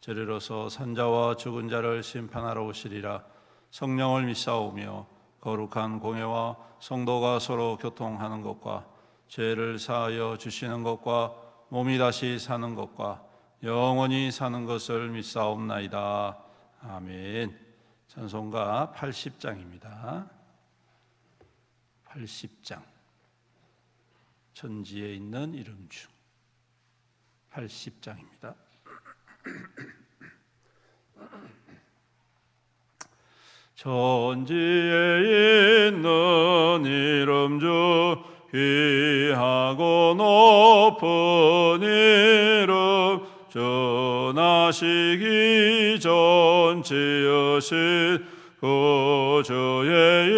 저리로서 산자와 죽은 자를 심판하러 오시리라. 성령을 믿사오며 거룩한 공예와 성도가 서로 교통하는 것과 죄를 사하여 주시는 것과 몸이 다시 사는 것과 영원히 사는 것을 믿사옵나이다. 아멘. 찬송가 80장입니다. 80장. 천지에 있는 이름 중 80장입니다. 천지에 있는 이름 중 귀하고 높은 이름 전하시기 전 지으신 구주의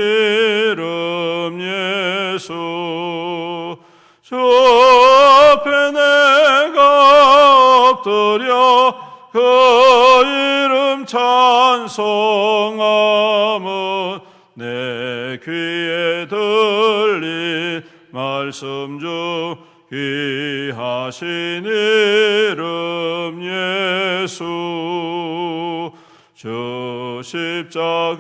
이름 예수. 저 앞에 내가 엎드려 그 이름 찬송함은 내 귀에 들린 말씀 중 귀하신 이름 예수. 주 십자가에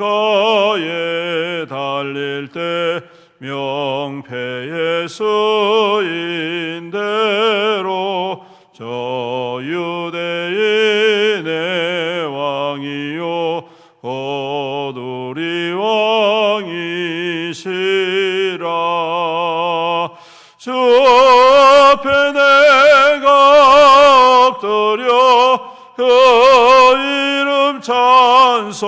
달릴 때 명패의 쓰인 대로 저 앞에 내가 엎드려 그 이름 찬송함은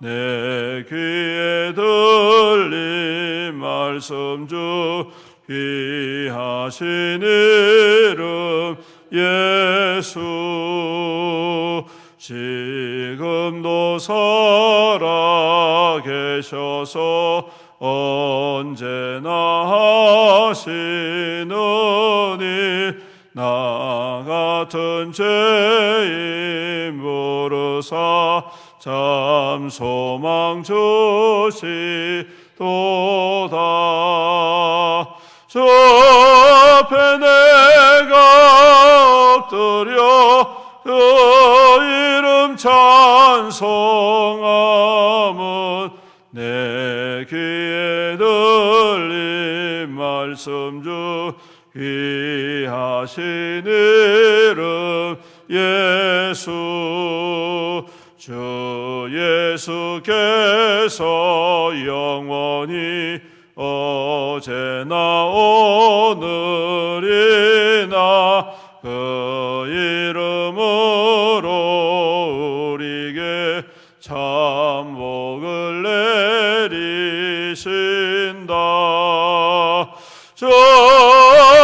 내 귀에 들린 말씀 중 귀하신 이 죄인 부르사 참 소망 주시도다. 저 앞에 내가 엎드려 그 이름 찬송함은 내 귀에 들린 말씀 중 귀하신 이름 예수 주 예수께서 영원히 어제나 오늘이나 그 이름으로 우리에게 참 복을 내리신다. 저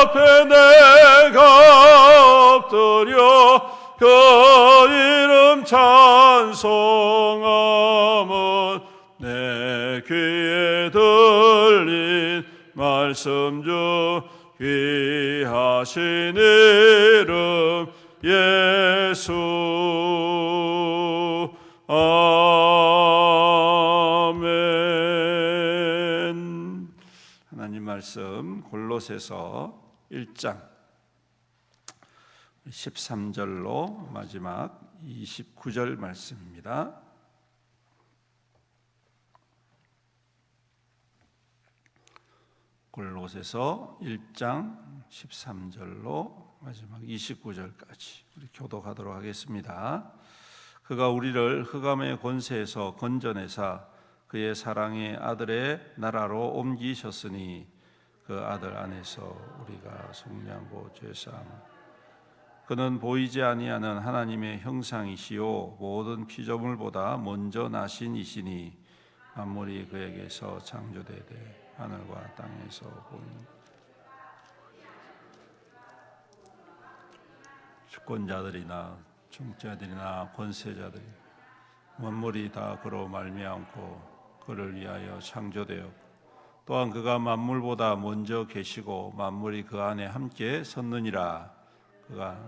앞에 내가 엎드려 그 이름 찬송함은 내 귀에 들린 말씀 중 귀하신 이름 예수. 아멘. 하나님 말씀 골로새서 1장 13절로 마지막 29절 말씀입니다. 골로새서 1장 13절로 마지막 29절까지 우리 교독하도록 하겠습니다. 그가 우리를 흑암의 권세에서 건져내사 그의 사랑의 아들의 나라로 옮기셨으니 그 아들 안에서 우리가 속량고 죄사함. 그는 보이지 아니하는 하나님의 형상이시요 모든 피조물보다 먼저 나신 이시니 만물이 그에게서 창조되되 하늘과 땅에서 보이는 주권자들이나 총자들이나 권세자들이 만물이 다 그로 말미암고 그를 위하여 창조되어 또한 그가 만물보다 먼저 계시고 만물이 그 안에 함께 섰느니라. 그가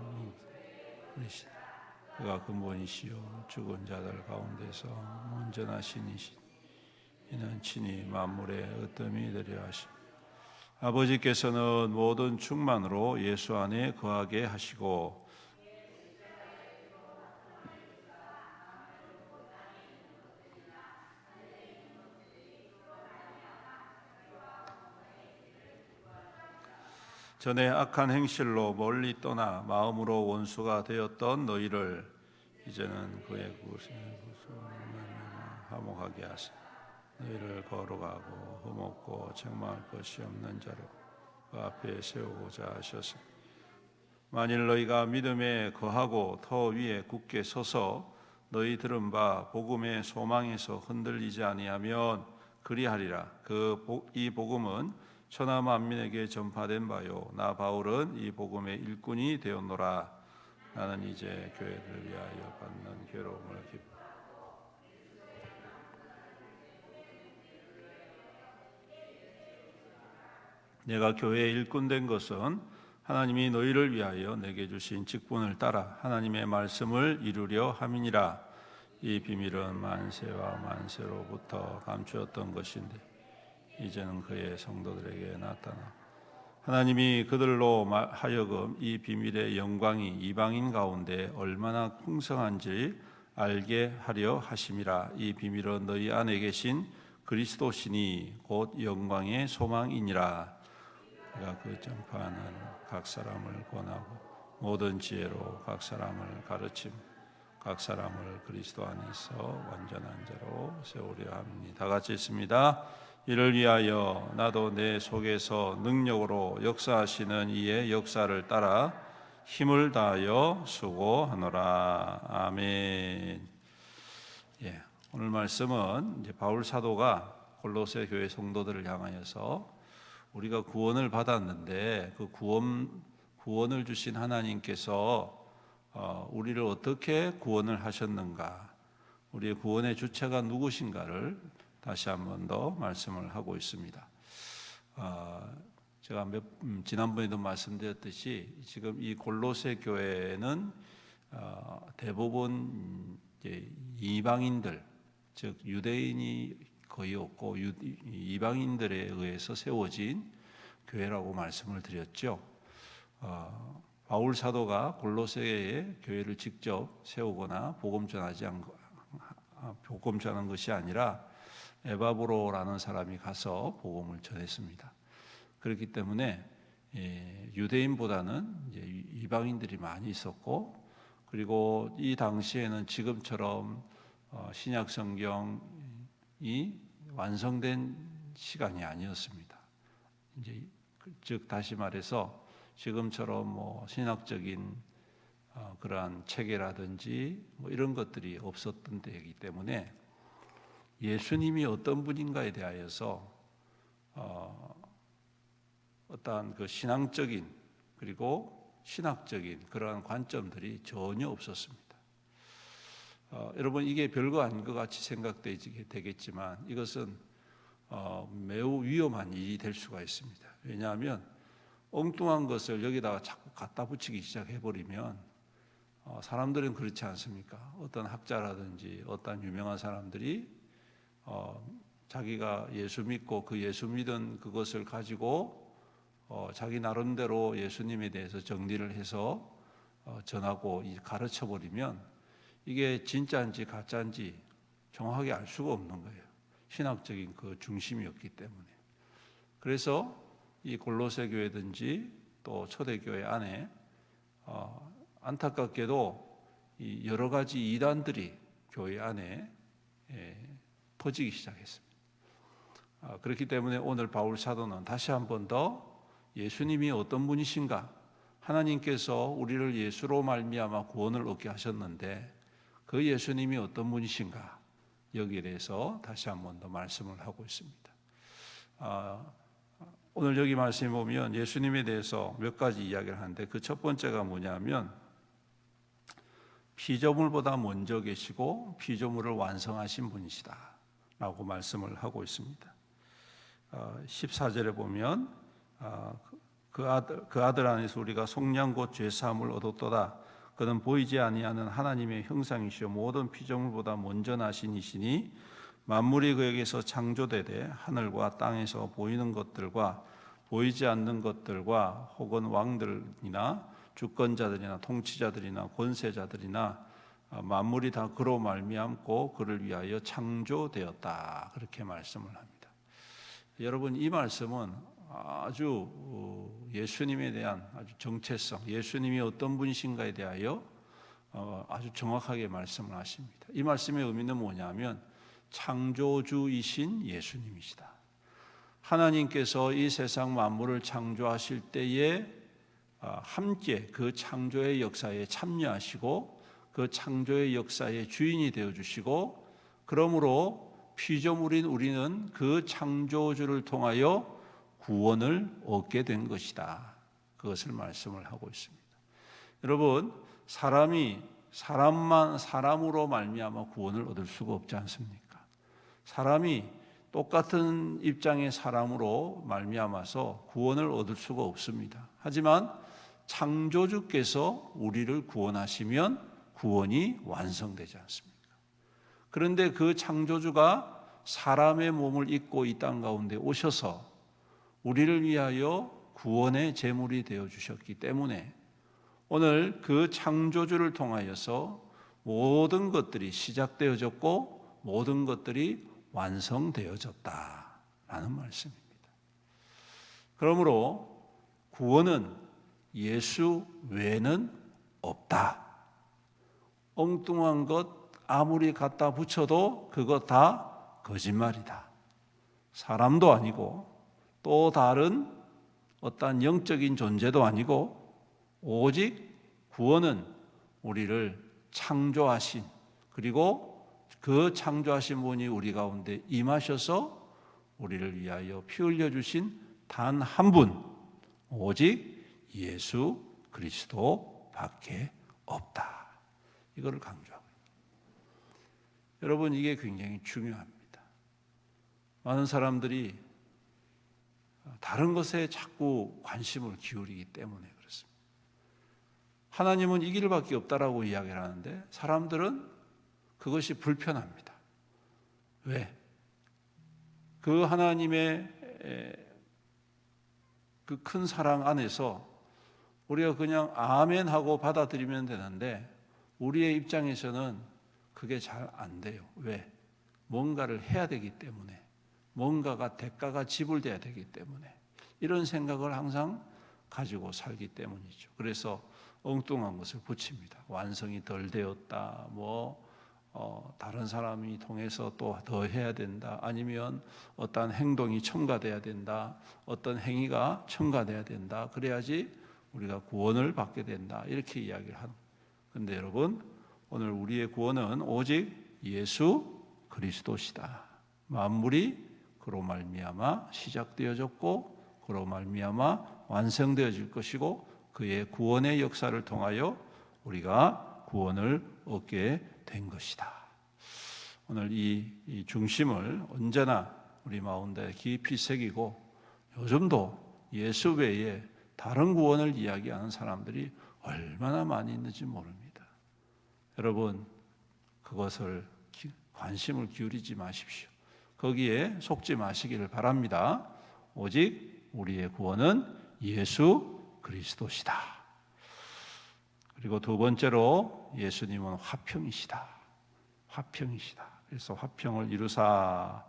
그가 근본이시요. 죽은 자들 가운데서 온전하신 이시 이는 친히 만물의 으뜸이 되려 하심 아버지께서는 모든 충만으로 예수 안에 거하게 하시고 전에 악한 행실로 멀리 떠나 마음으로 원수가 되었던 너희를 이제는 그의 구속에 화목하게 하사 너희를 거룩하고 흠없고 책망할 것이 없는 자로 그 앞에 세우고자 하셔서 만일 너희가 믿음에 거하고 더 위에 굳게 서서 너희 들은 바 복음의 소망에서 흔들리지 아니하면 그리하리라. 그 이 복음은 천하 만민에게 전파된 바요. 나 바울은 이 복음의 일꾼이 되었노라. 나는 이제 교회를 위하여 받는 괴로움을 기뻐 내가 교회의 일꾼 된 것은 하나님이 너희를 위하여 내게 주신 직분을 따라 하나님의 말씀을 이루려 함이니라. 이 비밀은 만세와 만세로부터 감추었던 것인데 이제는 그의 성도들에게 나타나 하나님이 그들로 마- 하여금 이 비밀의 영광이 이방인 가운데 얼마나 풍성한지 알게 하려 하심이라. 이 비밀은 너희 안에 계신 그리스도시니 곧 영광의 소망이니라. 내가 그 전파하는 각 사람을 권하고 모든 지혜로 각 사람을 가르침 각 사람을 그리스도 안에서 완전한 자로 세우려 함이니 다. 같이 있습니다. 이를 위하여 나도 내 속에서 능력으로 역사하시는 이의 역사를 따라 힘을 다하여 수고하노라. 아멘. 예, 오늘 말씀은 바울 사도가 골로새 교회 성도들을 향하여서 우리가 구원을 받았는데 그 구원 구원을 주신 하나님께서 어, 우리를 어떻게 구원을 하셨는가, 우리의 구원의 주체가 누구신가를 다시 한 번 더 말씀을 하고 있습니다. 어, 제가 몇, 음, 지난번에도 말씀드렸듯이 지금 이 골로새 교회는 어, 대부분 이방인들, 즉 유대인이 거의 없고 유, 이방인들에 의해서 세워진 교회라고 말씀을 드렸죠. 어, 바울 사도가 골로새의 교회를 직접 세우거나 복음 전하지 않 아, 복음 전한 것이 아니라 에바브로라는 사람이 가서 복음을 전했습니다. 그렇기 때문에 예, 유대인보다는 이방인들이 많이 있었고 그리고 이 당시에는 지금처럼 어, 신약 성경이 완성된 시간이 아니었습니다. 이제 그- 즉 다시 말해서 지금처럼 뭐 신학적인 어, 그러한 체계라든지 뭐 이런 것들이 없었던 때이기 때문에 예수님이 어떤 분인가에 대하여서 어, 어떠한 그 신앙적인 그리고 신학적인 그러한 관점들이 전혀 없었습니다. 어, 여러분 이게 별거 아닌 것 같이 생각되게 되겠지만 이것은 어, 매우 위험한 일이 될 수가 있습니다. 왜냐하면 엉뚱한 것을 여기다가 자꾸 갖다 붙이기 시작해 버리면 어, 사람들은 그렇지 않습니까? 어떤 학자라든지 어떤 유명한 사람들이 어, 자기가 예수 믿고 그 예수 믿은 그것을 가지고 어, 자기 나름대로 예수님에 대해서 정리를 해서 어, 전하고 이- 가르쳐 버리면 이게 진짜인지 가짜인지 정확하게 알 수가 없는 거예요. 신학적인 그 중심이었기 때문에. 그래서 이 골로새 교회든지 또 초대교회 안에 어, 안타깝게도 이 여러 가지 이단들이 교회 안에 예, 퍼지기 시작했습니다. 아, 그렇기 때문에 오늘 바울 사도는 다시 한 번 더 예수님이 어떤 분이신가? 하나님께서 우리를 예수로 말미암아 구원을 얻게 하셨는데 그 예수님이 어떤 분이신가? 여기에 대해서 다시 한 번 더 말씀을 하고 있습니다. 아, 오늘 여기 말씀에 보면 예수님에 대해서 몇 가지 이야기를 하는데 그 첫 번째가 뭐냐면 피조물보다 먼저 계시고 피조물을 완성하신 분이시다 라고 말씀을 하고 있습니다. 14절에 보면 아, 그 아들, 그 아들 안에서 우리가 속량 곧 죄사함을 얻었도다. 그는 보이지 아니하는 하나님의 형상이시요 모든 피조물보다 먼저 나신 이시니 만물이 그에게서 창조되되 하늘과 땅에서 보이는 것들과 보이지 않는 것들과 혹은 왕들이나 주권자들이나 통치자들이나 권세자들이나 아, 만물이 다 그로 말미암고 그를 위하여 창조되었다 그렇게 말씀을 합니다. 여러분 이 말씀은 아주 어, 예수님에 대한 아주 정체성, 예수님이 어떤 분이신가에 대하여 어, 아주 정확하게 말씀을 하십니다. 이 말씀의 의미는 뭐냐면 창조주이신 예수님이시다. 하나님께서 이 세상 만물을 창조하실 때에 아, 함께 그 창조의 역사에 참여하시고 그 창조의 역사의 주인이 되어 주시고 그러므로 피조물인 우리는 그 창조주를 통하여 구원을 얻게 된 것이다. 그것을 말씀을 하고 있습니다. 여러분, 사람이 사람만 사람으로 말미암아 구원을 얻을 수가 없지 않습니까? 사람이 똑같은 입장의 사람으로 말미암아서 구원을 얻을 수가 없습니다. 하지만 창조주께서 우리를 구원하시면 구원이 완성되지 않습니까? 그런데 그 창조주가 사람의 몸을 입고 이 땅 가운데 오셔서 우리를 위하여 구원의 제물이 되어 주셨기 때문에 오늘 그 창조주를 통하여서 모든 것들이 시작되어졌고 모든 것들이 완성되어졌다라는 말씀입니다. 그러므로 구원은 예수 외에는 없다. 엉뚱한 것 아무리 갖다 붙여도 그것 다 거짓말이다. 사람도 아니고 또 다른 어떠한 영적인 존재도 아니고 오직 구원은 우리를 창조하신 그리고 그 창조하신 분이 우리 가운데 임하셔서 우리를 위하여 피 흘려 주신 단 한 분 오직 예수 그리스도밖에 없다. 이거를 강조하고 여러분 이게 굉장히 중요합니다. 많은 사람들이 다른 것에 자꾸 관심을 기울이기 때문에 그렇습니다. 하나님은 이 길밖에 없다라고 이야기를 하는데 사람들은 그것이 불편합니다. 왜? 그 하나님의 그 큰 사랑 안에서 우리가 그냥 아멘 하고 받아들이면 되는데 우리의 입장에서는 그게 잘 안 돼요. 왜? 뭔가를 해야 되기 때문에. 뭔가가 대가가 지불돼야 되기 때문에 이런 생각을 항상 가지고 살기 때문이죠. 그래서 엉뚱한 것을 붙입니다. 완성이 덜 되었다. 뭐 어, 다른 사람이 통해서 또 더 해야 된다. 아니면 어떤 행동이 첨가돼야 된다. 어떤 행위가 첨가돼야 된다. 그래야지 우리가 구원을 받게 된다. 이렇게 이야기를 하는. 근데 여러분, 오늘 우리의 구원은 오직 예수 그리스도시다. 만물이 그로 말미암아 시작되어졌고 그로 말미암아 완성되어질 것이고 그의 구원의 역사를 통하여 우리가 구원을 얻게 된 것이다. 오늘 이, 이 중심을 언제나 우리 마음에 깊이 새기고 요즘도 예수 외에 다른 구원을 이야기하는 사람들이 얼마나 많이 있는지 모릅니다. 여러분 그것을 관심을 기울이지 마십시오. 거기에 속지 마시기를 바랍니다. 오직 우리의 구원은 예수 그리스도시다. 그리고 두 번째로 예수님은 화평이시다. 화평이시다. 그래서 화평을 이루사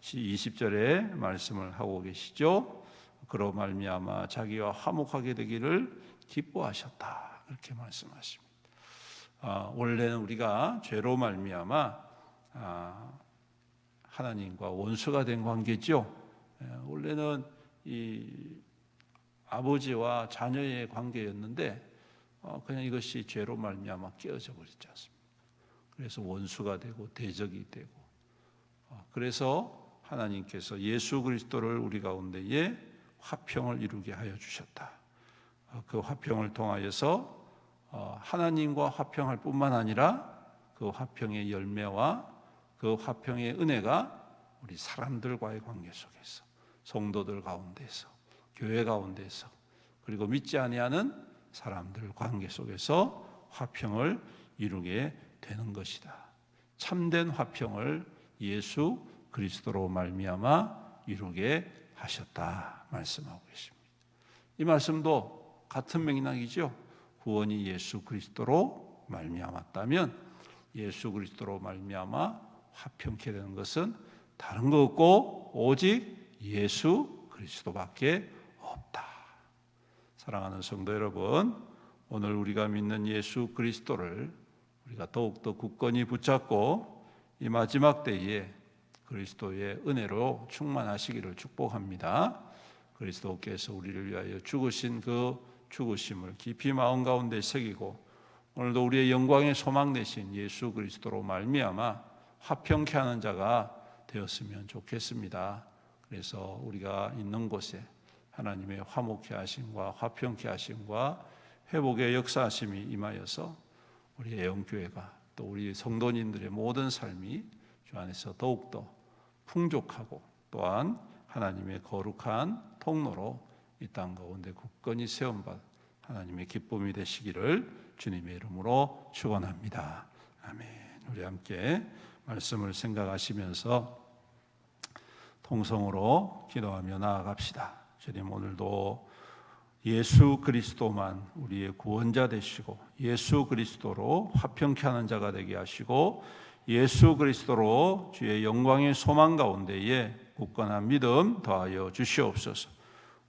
20절에 말씀을 하고 계시죠. 그로 말미암아 자기와 화목하게 되기를 기뻐하셨다. 그렇게 말씀하십니다. 아, 원래는 우리가 죄로 말미암아 아, 하나님과 원수가 된 관계죠. 예, 원래는 이 아버지와 자녀의 관계였는데 어, 그냥 이것이 죄로 말미암아 깨어져 버리지 않습니까? 그래서 원수가 되고 대적이 되고 어, 그래서 하나님께서 예수 그리스도를 우리 가운데에 화평을 이루게 하여 주셨다. 어, 그 화평을 통하여서 어, 하나님과 화평할 뿐만 아니라 그 화평의 열매와 그 화평의 은혜가 우리 사람들과의 관계 속에서 성도들 가운데서 교회 가운데서 그리고 믿지 아니하는 사람들 관계 속에서 화평을 이루게 되는 것이다. 참된 화평을 예수 그리스도로 말미암아 이루게 하셨다 말씀하고 계십니다. 이 말씀도 같은 맥락이죠. 구원이 예수 그리스도로 말미암았다면 예수 그리스도로 말미암아 화평케 되는 것은 다른 거 없고 오직 예수 그리스도밖에 없다. 사랑하는 성도 여러분, 오늘 우리가 믿는 예수 그리스도를 우리가 더욱더 굳건히 붙잡고 이 마지막 때에 그리스도의 은혜로 충만하시기를 축복합니다. 그리스도께서 우리를 위하여 죽으신 그 죽으심을 깊이 마음 가운데 새기고 오늘도 우리의 영광의 소망 되신 예수 그리스도로 말미암아 화평케 하는 자가 되었으면 좋겠습니다. 그래서 우리가 있는 곳에 하나님의 화목케 하심과 화평케 하심과 회복의 역사하심이 임하여서 우리의 영교회가 또 우리 성도님들의 모든 삶이 주 안에서 더욱더 풍족하고 또한 하나님의 거룩한 통로로 이 땅 가운데 굳건히 세움받 하나님의 기쁨이 되시기를 주님의 이름으로 축원합니다. 아멘. 우리 함께 말씀을 생각하시면서 통성으로 기도하며 나아갑시다. 주님 오늘도 예수 그리스도만 우리의 구원자 되시고 예수 그리스도로 화평케 하는 자가 되게 하시고 예수 그리스도로 주의 영광의 소망 가운데에 굳건한 믿음 더하여 주시옵소서.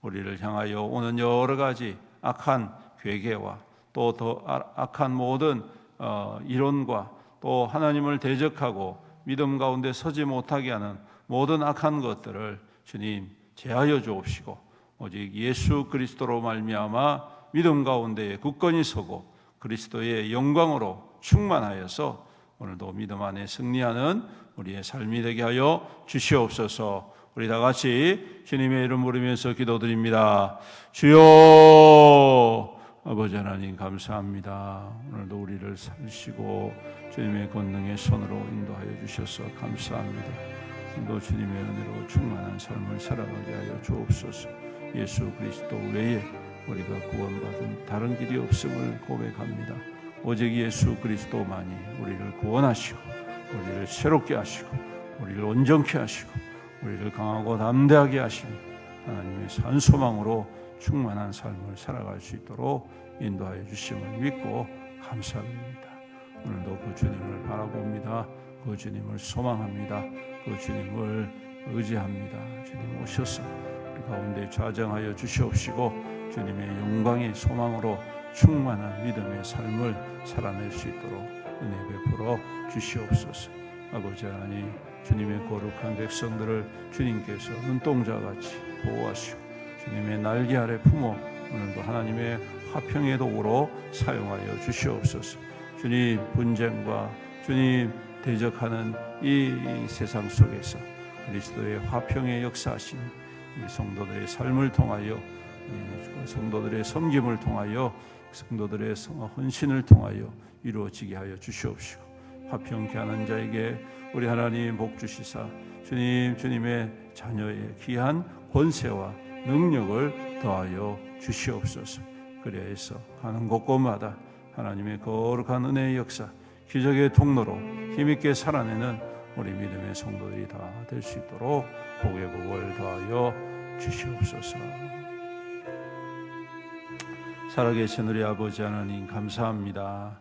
우리를 향하여 오는 여러 가지 악한 괴계와 또 더 악한 모든 어, 이론과 또 하나님을 대적하고 믿음 가운데 서지 못하게 하는 모든 악한 것들을 주님 제하여 주옵시고 오직 예수 그리스도로 말미암아 믿음 가운데 굳건히 서고 그리스도의 영광으로 충만하여서 오늘도 믿음 안에 승리하는 우리의 삶이 되게 하여 주시옵소서. 우리 다 같이 주님의 이름 부르면서 기도드립니다. 주여 아버지 하나님 감사합니다. 오늘도 우리를 살리시고 주님의 권능의 손으로 인도하여 주셔서 감사합니다. 또 주님의 은혜로 충만한 삶을 살아가게 하여 주옵소서. 예수 그리스도 외에 우리가 구원받은 다른 길이 없음을 고백합니다. 오직 예수 그리스도만이 우리를 구원하시고 우리를 새롭게 하시고 우리를 온전케 하시고 우리를 강하고 담대하게 하시며 하나님의 산 소망으로 충만한 삶을 살아갈 수 있도록 인도하여 주심을 믿고 감사드립니다. 오늘도 그 주님을 바라봅니다. 그 주님을 소망합니다. 그 주님을 의지합니다. 주님 오셔서 우리 가운데 좌정하여 주시옵시고 주님의 영광의 소망으로 충만한 믿음의 삶을 살아낼 수 있도록 은혜 베풀어 주시옵소서. 아버지 하나님 주님의 거룩한 백성들을 주님께서 눈동자같이 보호하시고 주님의 날개 아래 품어 오늘도 하나님의 화평의 도구로 사용하여 주시옵소서. 주님 분쟁과 주님 대적하는 이 세상 속에서 그리스도의 화평의 역사하심 우리 성도들의 삶을 통하여 성도들의 섬김을 통하여 성도들의 헌신을 통하여 이루어지게 하여 주시옵시고 화평케 하는 자에게 우리 하나님 복 주시사 주님 주님의 자녀의 귀한 권세와 능력을 더하여 주시옵소서. 그래서 가는 곳곳마다 하나님의 거룩한 은혜의 역사, 기적의 통로로 힘있게 살아내는 우리 믿음의 성도들이 다 될 수 있도록 복의 복을 더하여 주시옵소서. 살아계신 우리 아버지 하나님 감사합니다.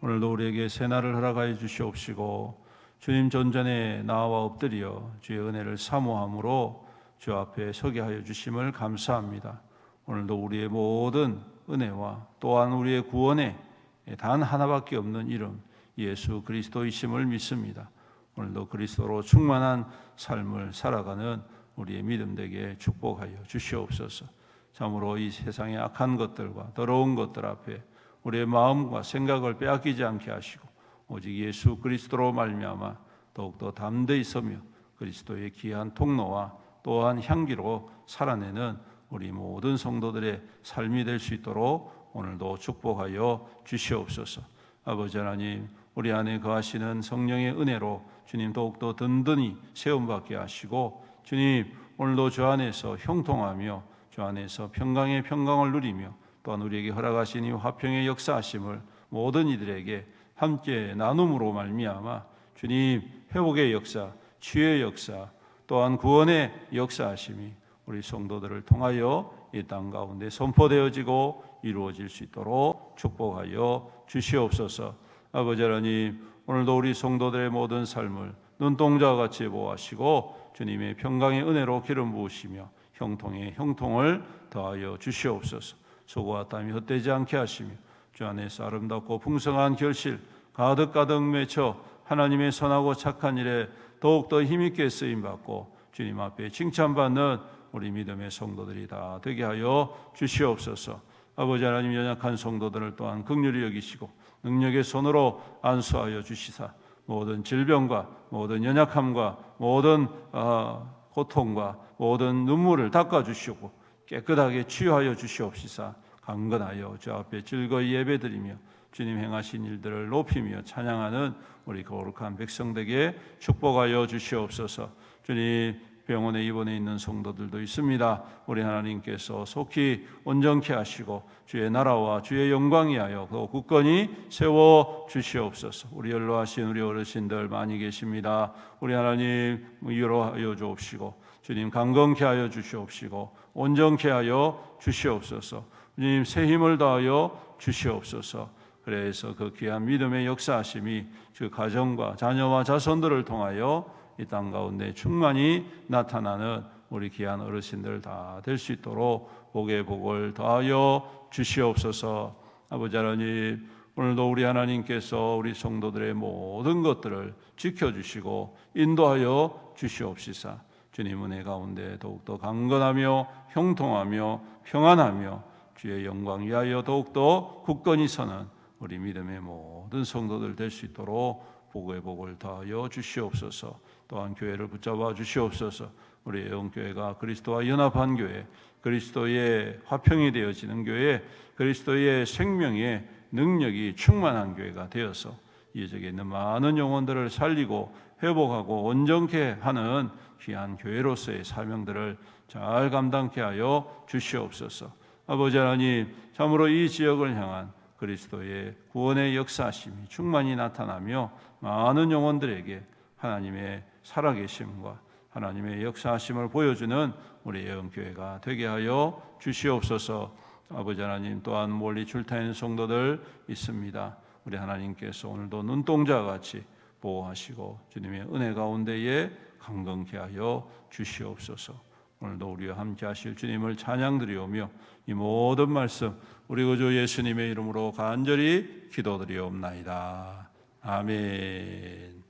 오늘도 우리에게 새날을 허락하여 주시옵시고 주님 전전에 나와 엎드려 주의 은혜를 사모함으로 주 앞에 서게 하여 주심을 감사합니다. 오늘도 우리의 모든 은혜와 또한 우리의 구원에 단 하나밖에 없는 이름 예수 그리스도이심을 믿습니다. 오늘도 그리스도로 충만한 삶을 살아가는 우리의 믿음 되게 축복하여 주시옵소서. 참으로 이 세상의 악한 것들과 더러운 것들 앞에 우리의 마음과 생각을 빼앗기지 않게 하시고 오직 예수 그리스도로 말미암아 더욱더 담대히 서며 그리스도의 귀한 통로와 또한 향기로 살아내는 우리 모든 성도들의 삶이 될 수 있도록 오늘도 축복하여 주시옵소서. 아버지 하나님, 우리 안에 거하시는 성령의 은혜로 주님 더욱더 든든히 세움받게 하시고 주님 오늘도 주 안에서 형통하며 주 안에서 평강의 평강을 누리며 또한 우리에게 허락하신 이 화평의 역사하심을 모든 이들에게 함께 나눔으로 말미암아 주님 회복의 역사, 치유의 역사, 또한 구원의 역사하심이 우리 성도들을 통하여 이 땅 가운데 선포되어지고 이루어질 수 있도록 축복하여 주시옵소서. 아버지 하나님, 오늘도 우리 성도들의 모든 삶을 눈동자와 같이 보호하시고 주님의 평강의 은혜로 기름 부으시며 형통의 형통을 더하여 주시옵소서. 수고와 땀이 헛되지 않게 하시며 주 안에서 아름답고 풍성한 결실 가득 가득 맺혀 하나님의 선하고 착한 일에 더욱더 힘있게 쓰임 받고 주님 앞에 칭찬받는 우리 믿음의 성도들이 다 되게 하여 주시옵소서. 아버지 하나님 연약한 성도들을 또한 극률히 여기시고 능력의 손으로 안수하여 주시사 모든 질병과 모든 연약함과 모든 어, 고통과 모든 눈물을 닦아 주시고 깨끗하게 치유하여 주시옵시사 강건하여 주 앞에 즐거이 예배드리며 주님 행하신 일들을 높이며 찬양하는 우리 거룩한 백성들에게 축복하여 주시옵소서. 주님 병원에 입원해 있는 성도들도 있습니다. 우리 하나님께서 속히 온전케 하시고 주의 나라와 주의 영광이 하여 그 굳건히 세워 주시옵소서. 우리 연로하신 우리 어르신들 많이 계십니다. 우리 하나님 위로하여 주옵시고 주님 강건케 하여 주시옵시고 온전케 하여 주시옵소서. 주님 새 힘을 다하여 주시옵소서. 그래서 그 귀한 믿음의 역사하심이 그 가정과 자녀와 자손들을 통하여 이 땅 가운데 충만히 나타나는 우리 귀한 어르신들 다 될 수 있도록 복의 복을 더하여 주시옵소서. 아버지 하나님 오늘도 우리 하나님께서 우리 성도들의 모든 것들을 지켜주시고 인도하여 주시옵시사. 주님 은혜 가운데 더욱더 강건하며 형통하며 평안하며 주의 영광 위하여 더욱더 굳건히 서는 우리 믿음의 모든 성도들 될 수 있도록 복의 복을 더하여 주시옵소서. 또한 교회를 붙잡아 주시옵소서. 우리 영교회가 그리스도와 연합한 교회, 그리스도의 화평이 되어지는 교회, 그리스도의 생명의 능력이 충만한 교회가 되어서 이 지역에 있는 많은 영혼들을 살리고 회복하고 온전케 하는 귀한 교회로서의 사명들을 잘 감당케 하여 주시옵소서. 아버지 하나님, 참으로 이 지역을 향한 그리스도의 구원의 역사심이 충만히 나타나며 많은 영혼들에게 하나님의 살아계심과 하나님의 역사하심을 보여주는 우리 예언교회가 되게 하여 주시옵소서. 아버지 하나님 또한 멀리 출타있는 성도들 있습니다. 우리 하나님께서 오늘도 눈동자 같이 보호하시고 주님의 은혜 가운데에 강건케 하여 주시옵소서. 오늘도 우리와 함께 하실 주님을 찬양드리오며 이 모든 말씀 우리 구주 예수님의 이름으로 간절히 기도드리옵나이다. 아멘.